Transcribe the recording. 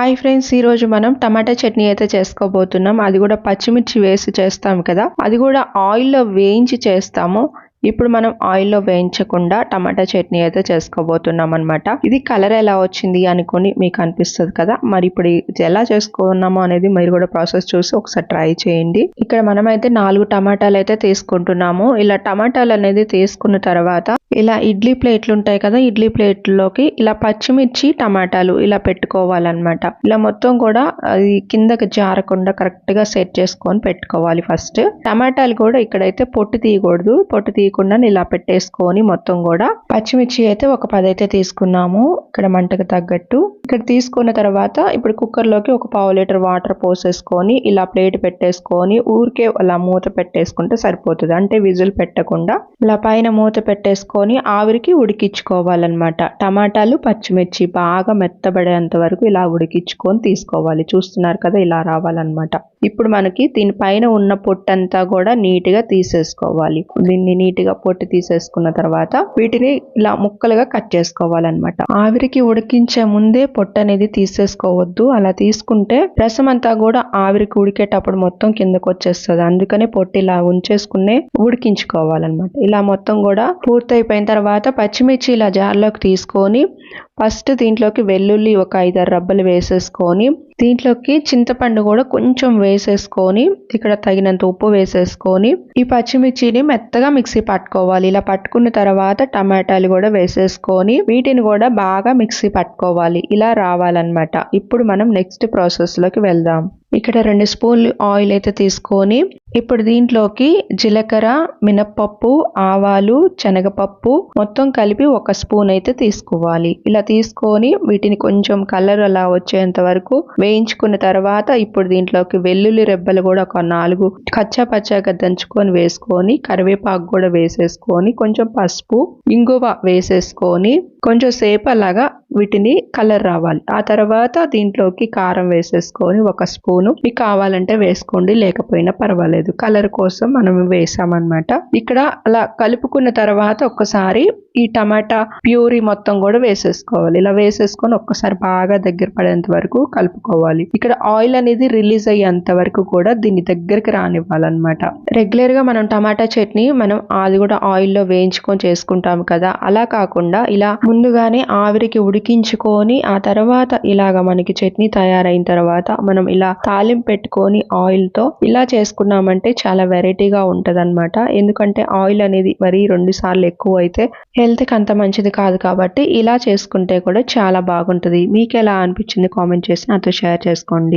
Hi friends ఈ రోజు మనం టమాటా చట్నీ అయితే చేసుకోబోతున్నాం. అది కూడా పచ్చిమిర్చి వేసి చేస్తాం కదా. అది కూడా ఆయిల్లో వేయించి చేస్తాము. ఇప్పుడు మనం ఆయిల్లో వేయించకుండా టమాటా చట్నీ అయితే చేసుకోబోతున్నాం అనమాట ఇది కలర్ ఎలా వచ్చింది అనుకొని మీకు అనిపిస్తుంది కదా? మరి ఇప్పుడు ఎలా చేసుకున్నామో అనేది మీరు కూడా ప్రాసెస్ చూసి ఒకసారి ట్రై చేయండి. ఇక్కడ మనమైతే నాలుగు టమాటాలు అయితే తీసుకుంటున్నాము. ఇలా టమాటాలు అనేది తీసుకున్న తర్వాత ఇలా ఇడ్లీ ప్లేట్లు ఉంటాయి కదా ఇడ్లీ ప్లేట్లోకి ఇలా పచ్చిమిర్చి టమాటాలు ఇలా పెట్టుకోవాలన్నమాట. ఇలా మొత్తం కూడా అది కిందకి జారకుండా కరెక్ట్గా సెట్ చేసుకొని పెట్టుకోవాలి ఫస్ట్. టమాటాలు కూడా ఇక్కడైతే పొట్టు తీయకూడదు. పొట్టు తెలియకుండా ఇలా పెట్టేసుకొని మొత్తం కూడా పచ్చిమిర్చి అయితే ఒక పది అయితే తీసుకున్నాము ఇక్కడ మంటకు తగ్గట్టు. ఇక్కడ తీసుకున్న తర్వాత ఇప్పుడు కుక్కర్లోకి ఒక పావు లీటర్ వాటర్ పోసేసుకొని ఇలా ప్లేట్ పెట్టేసుకొని ఊరికే అలా మూత పెట్టేసుకుంటే సరిపోతుంది. అంటే విజిల్ పెట్టకుండా ఇలా పైన మూత పెట్టేసుకొని ఆవిరికి ఉడికించుకోవాలన్నమాట. టమాటాలు పచ్చిమిర్చి బాగా మెత్తబడేంత వరకు ఇలా ఉడికించుకొని తీసుకోవాలి. చూస్తున్నారు కదా ఇలా రావాలన్నమాట. ఇప్పుడు మనకి దీనిపైన ఉన్న పొట్టంతా కూడా నీట్గా తీసేసుకోవాలి. దీన్ని నీట్ నీట్గా పొట్టు తీసేసుకున్న తర్వాత వీటిని ఇలా ముక్కలుగా కట్ చేసుకోవాలన్నమాట. ఆవిరికి ఉడికించే ముందే పొట్టు అనేది తీసేసుకోవద్దు. అలా తీసుకుంటే రసం అంతా కూడా ఆవిరికి ఉడికేటప్పుడు మొత్తం కిందకు వచ్చేస్తుంది. అందుకనే పొట్టు ఇలా ఉంచేసుకునే ఉడికించుకోవాలన్నమాట. ఇలా మొత్తం కూడా పూర్తయిపోయిన తర్వాత పచ్చిమిర్చి ఇలా జార్లోకి తీసుకొని ఫస్ట్ దీంట్లోకి వెల్లుల్లి ఒక ఐదారు రబ్బలు వేసేసుకొని దీంట్లోకి చింతపండు కూడా కొంచెం వేసేసుకొని ఇక్కడ తగినంత ఉప్పు వేసేసుకొని ఈ పచ్చిమిర్చిని మెత్తగా మిక్సీ పట్టుకోవాలి. ఇలా పట్టుకున్న తర్వాత టమాటాలు కూడా వేసేసుకొని వీటిని కూడా బాగా మిక్సీ పట్టుకోవాలి. ఇలా రావాలన్నమాట. ఇప్పుడు మనం నెక్స్ట్ ప్రాసెస్లోకి వెళ్దాం. ఇక్కడ రెండు స్పూన్లు ఆయిల్ అయితే తీసుకొని ఇప్పుడు దీంట్లోకి జీలకర్ర మినప్పప్పు ఆవాలు శనగపప్పు మొత్తం కలిపి ఒక స్పూన్ అయితే తీసుకోవాలి. ఇలా తీసుకొని వీటిని కొంచెం కలర్ అలా వచ్చేంత వరకు వేయించుకున్న తర్వాత ఇప్పుడు దీంట్లోకి వెల్లుల్లి రెబ్బలు కూడా ఒక నాలుగు కచ్చా పచ్చాగా దంచుకొని వేసుకొని కరివేపాకు కూడా వేసేసుకొని కొంచెం పసుపు ఇంగువ వేసేసుకొని కొంచెం సేపు అలాగా వీటిని కలర్ రావాలి. ఆ తర్వాత దీంట్లోకి కారం వేసేసుకొని ఒక స్పూను. మీకు కావాలంటే వేసుకోండి లేకపోయినా పర్వాలేదు. కలర్ కోసం మనం వేసామన్నమాట. ఇక్కడ అలా కలుపుకున్న తర్వాత ఒక్కసారి ఈ టమాటా ప్యూరీ మొత్తం కూడా వేసేసుకోవాలి. ఇలా వేసేసుకొని ఒక్కసారి బాగా దగ్గర పడేంత వరకు కలుపుకోవాలి. ఇక్కడ ఆయిల్ అనేది రిలీజ్ అయ్యేంత వరకు కూడా దీన్ని దగ్గరికి రానివ్వాలన్నమాట. రెగ్యులర్గా మనం టమాటా చట్నీ మనం అది కూడా ఆయిల్లో వేయించుకొని చేసుకుంటాం కదా. అలా కాకుండా ఇలా ముందుగానే ఆవిరికి ఉడికించుకొని ఆ తర్వాత ఇలాగ మనకి చట్నీ తయారైన తర్వాత మనం ఇలా తాలింపు పెట్టుకొని ఆయిల్తో ఇలా చేసుకున్నామంటే చాలా వెరైటీగా ఉంటదన్నమాట. ఎందుకంటే ఆయిల్ అనేది మరీ రెండు సార్లు ఎక్కువ అయితే హెల్త్కి అంత మంచిది కాదు కాబట్టి ఇలా చేసుకుంటే కూడా చాలా బాగుంటుంది. మీకు ఎలా అనిపించింది కామెంట్ చేసి నాతో షేర్ చేసుకోండి.